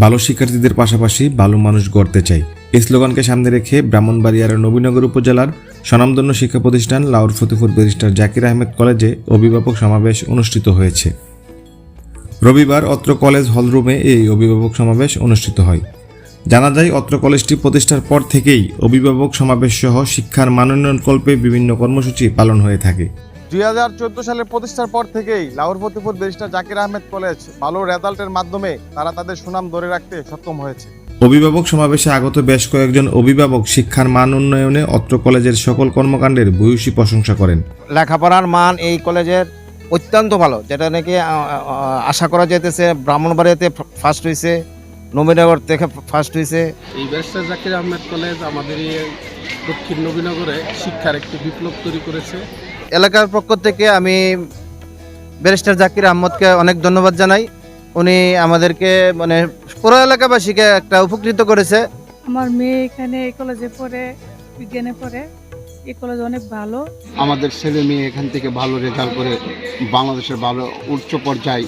ভালো শিক্ষার্থীদের পাশাপাশি ভালো মানুষ গড়তে চাই। এই স্লোগানকে সামনে রেখে ব্রাহ্মণবাড়িয়ার নবীনগর উপজেলার স্বনামধন্য শিক্ষা প্রতিষ্ঠান লাউর ফতিপুর ব্যারিস্টার জাকির আহমেদ কলেজে অভিভাবক সমাবেশ অনুষ্ঠিত হয়েছে। রবিবার অত্র কলেজ হলরুমে এই অভিভাবক সমাবেশ অনুষ্ঠিত হয়। জানা যায়, অত্র কলেজটি প্রতিষ্ঠার পর থেকেই অভিভাবক সমাবেশ সহ শিক্ষার মানোন্নয়ন কল্পে বিভিন্ন কর্মসূচি পালন হয়ে থাকে। দুই হাজার চোদ্দ সালে প্রতিষ্ঠার পর থেকেই লাহোর ফতেপুর ব্যারিস্টার জাকির আহমেদ কলেজ ভালো রেজাল্টের মাধ্যমে তারা তাদের সুনাম ধরে রাখতে সক্ষম হয়েছে। অভিভাবক সমাবেশে আগত বেশ কয়েকজন অভিভাবক শিক্ষার মান উন্নয়নে অত্র কলেজের সকল কর্মকাণ্ডের ভূয়সী প্রশংসা করেন। লেখাপড়ার মান এই কলেজের অত্যন্ত ভালো যেটা নাকি আশা করা যেতেছে ব্রাহ্মণবাড়িয়াতে ফার্স্ট হয়েছে নবীনগর থেকে ফার্স্ট হয়েছে এই ব্যারিস্টার জাকির আহমেদ কলেজ আমাদের এই দক্ষিণ নবীনগরে শিক্ষার একটি বিপ্লব তৈরি করেছে। এলাকার পক্ষ থেকে আমি ব্যারিস্টার জাকির আহমদকে অনেক ধন্যবাদ জানাই। উনি আমাদেরকে মানে পুরো এলাকাবাসীকে একটা উপকৃত করেছে। আমার মেয়ে এখানে এই কলেজে পড়ে বিজ্ঞানে পড়ে এই কলেজ অনেক ভালো। আমাদের ছেলে মেয়ে এখান থেকে ভালো রেজাল্ট করে বাংলাদেশের ভালো উচ্চ পর্যায়ে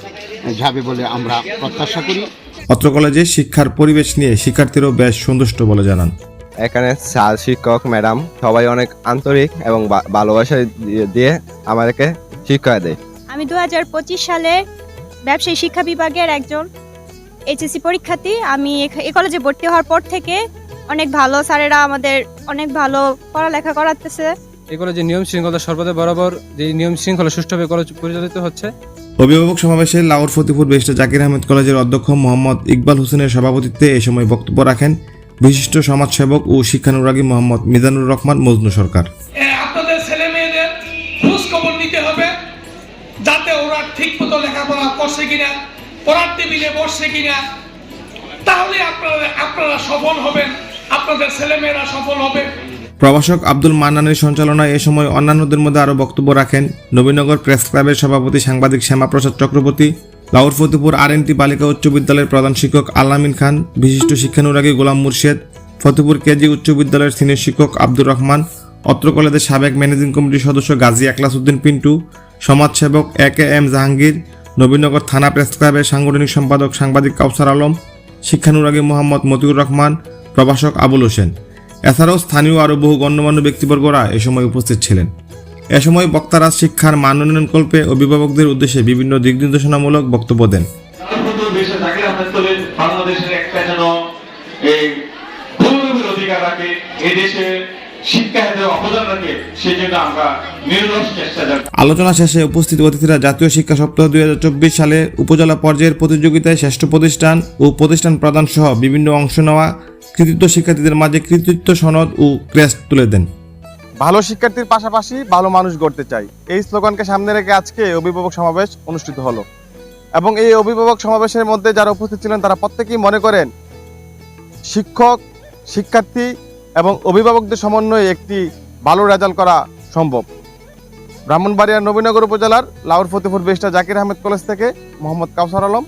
যাবে বলে আমরা প্রত্যাশা করি। অত্র কলেজে শিক্ষার পরিবেশ নিয়ে শিক্ষার্থীরাও বেশ সন্তুষ্ট বলে জানান। এখানে স্যার শিক্ষক ম্যাডাম সবাই অনেক আন্তরিক এবং ভালোবাসা দিয়ে- দিয়ে আমাদেরকে শিক্ষা দেয়। আমি দু হাজার পঁচিশ সালে ব্যবসায়ী শিক্ষা বিভাগের একজন এইচএসসি পরীক্ষার্থী। আমি এখ- এই কলেজে ভর্তি হওয়ার পর থেকে অনেক ভালো স্যারেরা আমাদের অনেক ভালো পড়ালেখা করাতেছে। এই কলেজে নিয়ম শৃঙ্খলা সর্বদা বরাবর যে নিয়ম শৃঙ্খলা সুষ্ঠুভাবে কলেজ পরিচালিত হচ্ছে। অভিভাবক সমাবেশে লাউর ফতিপুর ব্যারিস্টার জাকির আহমেদ কলেজের অধ্যক্ষ মোহাম্মদ ইকবাল হোসেনের সভাপতিত্বে এ সময় বক্তব্য রাখেন। বিশিষ্ট সমাজসেবক ও শিক্ষানুরাগী মোহাম্মদ মিজানুর রহমান মজনু সরকার। আপনাদের ছেলে মেয়েদের খোঁজ খবর নিতে হবে যাতে ওরা ঠিক মতো লেখাপড়া করছে কিনা পড়ার টেবিলে বসছে কিনা। তাহলে আপনারা আপনারা সফল হবেন আপনাদের ছেলে মেয়েরা সফল হবে। প্রভাষক আব্দুল মান্নানের সঞ্চালনায় এ সময় অন্যান্যদের মধ্যে আরও বক্তব্য রাখেন নবীনগর প্রেস ক্লাবের সভাপতি সাংবাদিক শ্যামাপ্রসাদ চক্রবর্তী। লাউর ফতিপুর আর এন বালিকা উচ্চ বিদ্যালয়ের প্রধান শিক্ষক আলামিন খান, বিশিষ্ট শিক্ষানুরাগী গোলাম মুর্শেদ ফতেপুর কেজি উচ্চ বিদ্যালয়ের সিনিয়র শিক্ষক আব্দুর রহমান, অত্র কলেজের সাবেক ম্যানেজিং কমিটির সদস্য গাজী একলাস উদ্দিন পিন্টু, সমাজসেবক A K M Jahangir, Nabinagar থানা প্রেস ক্লাবের সাংগঠনিক সম্পাদক সাংবাদিক কাউসার আলম, শিক্ষানুরাগী মোহাম্মদ মতিউর রহমান, প্রভাষক আবুল হোসেন। এছাড়াও স্থানীয় আরও বহু গণ্যমান্য ব্যক্তিবর্গরা এ সময় উপস্থিত ছিলেন। এ সময় বক্তারা শিক্ষার মান উন্নয়ন কল্পে অভিভাবকদের উদ্দেশ্যে বিভিন্ন দিক নির্দেশনামূলক বক্তব্য দেন। বাংলাদেশের একটা যেন অধিকার রাখে আলোচনা শেষে উপস্থিত অতিথিরা জাতীয় শিক্ষা সপ্তাহ দুই হাজার চব্বিশ সালে উপজেলা পর্যায়ের প্রতিযোগিতায় শ্রেষ্ঠ প্রতিষ্ঠান ও প্রতিষ্ঠান প্রদান সহ বিভিন্ন অংশ নেওয়া কৃতিত্ব শিক্ষার্থীদের মাঝে কৃতিত্ব সনদ ও ক্রেস্ট তুলে দেন। ভালো শিক্ষার্থীর পাশাপাশি ভালো মানুষ গড়তে চাই। এই স্লোগানকে সামনে রেখে আজকে অভিভাবক সমাবেশ অনুষ্ঠিত হলো। এবং এই অভিভাবক সমাবেশের মধ্যে যারা উপস্থিত ছিলেন, তারা প্রত্যেকেই মনে করেন, শিক্ষক, শিক্ষার্থী এবং অভিভাবকদের সমন্বয়ে একটি ভালো রেজাল্ট করা সম্ভব। ব্রাহ্মণবাড়িয়ার নবীনগর উপজেলার লাউর ফতেপুর বেস্টা জাকির আহমেদ কলেজ থেকে মোহাম্মদ কাউসার আলম।